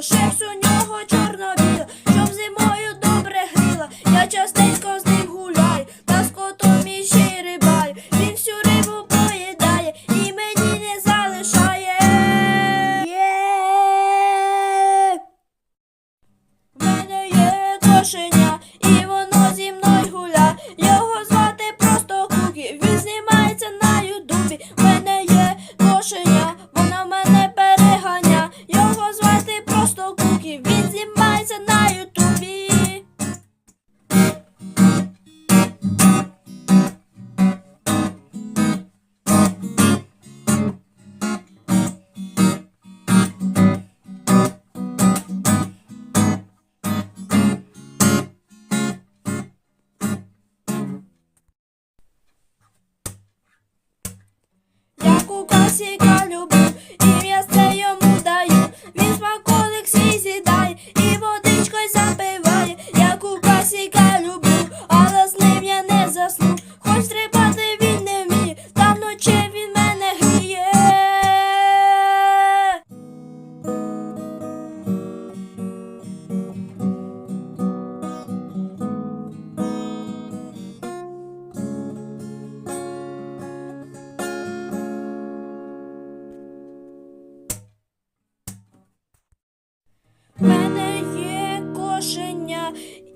янголятко, у нього чорно-біла, щоб зимою добре гріла. Я частенько з ним гуляю, та з котом і ще й рибаю. Він всю рибу поїдає і мені не залишає. Є! В мене є кошеня, і воно зі мною гуля. Його звати просто Кукі, він знімається на Я кукасіка Мене є кошеня,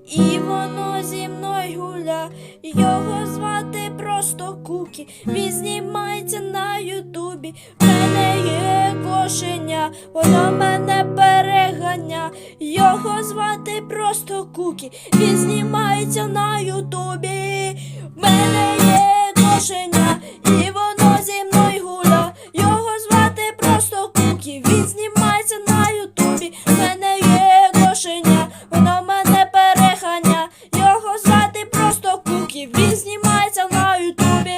і воно зі мною гуля. Його звати просто Кукі. Він знімається на Ютубі. Мене є кошеня, воно мене переганя. Його звати просто Кукі. Він знімається на Ютубі. Знімається на Ютубі.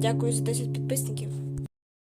Дякую за 10 підписів.